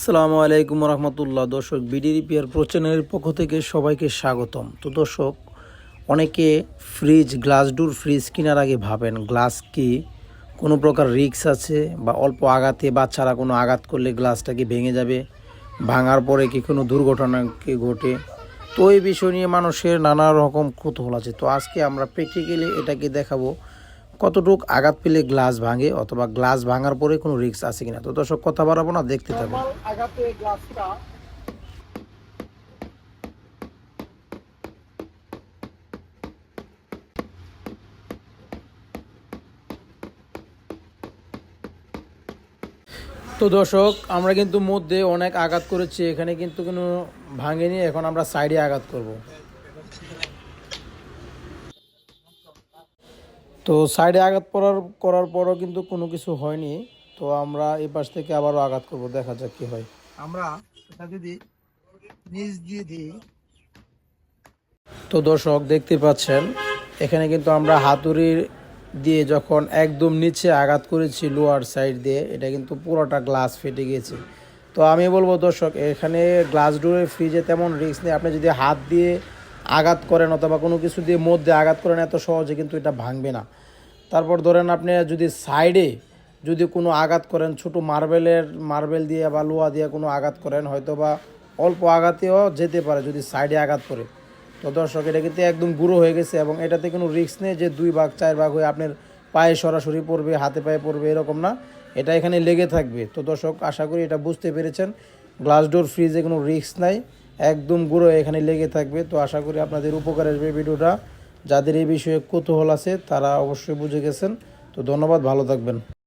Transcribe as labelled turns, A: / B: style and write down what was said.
A: আসসালামু আলাইকুম রহমতুল্লাহ। দর্শক বিডি রিপিয়ার প্রো পক্ষ থেকে সবাইকে স্বাগতম। তো দর্শক, অনেকে ফ্রিজ গ্লাস ডোর ফ্রিজ কেনার আগে ভাবেন গ্লাস কি কোনো প্রকার রিক্স আছে বা অল্প আঘাতে বাচ্চারা কোনো আঘাত করলে গ্লাসটা কি ভেঙে যাবে, ভাঙার পরে কি কোনো দুর্ঘটনা কি ঘটে? তো এই বিষয় নিয়ে মানুষের নানা রকম কৌতূহল আছে। তো আজকে আমরা প্র্যাকটিক্যালি এটাকে দেখাবো কতটুক আঘাত পেলে গ্লাস ভাঙে অথবা গ্লাস ভাঙার পরে কোনো রিস্ক আছে কিনা? তো দর্শক কথা বাড়াবো না দেখতে
B: আঘাতে গ্লাসটা
A: তো দর্শক আমরা কিন্তু মধ্যে অনেক আঘাত করেছি এখানে কিন্তু কোনো ভাঙেনি এখন আমরা সাইডে আঘাত করব। তো সাইডে আঘাত করার করার পরও কিন্তু কোনো কিছু হয়নি। তো আমরা এই পাশ থেকে আবারও আঘাত করব দেখা যাক কি হয়।
B: আমরা এটা যদি নিচ দিয়ে দিই।
A: তো দর্শক দেখতে পাচ্ছেন এখানে কিন্তু আমরা হাতুড়ি দিয়ে যখন একদম নিচে আঘাত করেছি লোয়ার সাইড দিয়ে এটা কিন্তু পুরোটা গ্লাস ফেটে গিয়েছে তো আমি বলব দর্শক এখানে গ্লাস ডোরের ফ্রিজে তেমন রিস্ক নেই। আপনি যদি হাত দিয়ে আঘাত করেন অথবা কোনো কিছু দিয়ে মধ্যে আঘাত করেন, এত সহজে কিন্তু এটা ভাঙবে না। তারপর ধরেন আপনি যদি সাইডে যদি কোনো আঘাত করেন, ছোট মার্বেলের, মার্বেল দিয়ে বা লোহা দিয়ে কোনো আঘাত করেন হয়তো বা অল্প আঘাতেও যেতে পারে যদি সাইডে আঘাত করে। তো দর্শক, এটা কিন্তু একদম গুঁড়ো হয়ে গেছে এবং এটাতে কোনো রিস্ক নেই যে দুই ভাগ, চার ভাগ হয়ে আপনার পায়ে সরাসরি পড়বে, হাতে পায়ে পড়বে, এরকম না। এটা এখানে লেগে থাকবে। তো দর্শক, আশা করি এটা বুঝতে পেরেছেন। গ্লাস ডোর ফ্রিজে কোনো রিস্ক নাই। একদম গুঁড়ো এখানে লেগে থাকবে। তো আশা করি আপনাদের উপকার আসবে ভিডিওটা। যাদের এই বিষয়ে কৌতূহল আছে, তারা অবশ্যই বুঝে গেছেন। তো ধন্যবাদ, ভালো থাকবেন।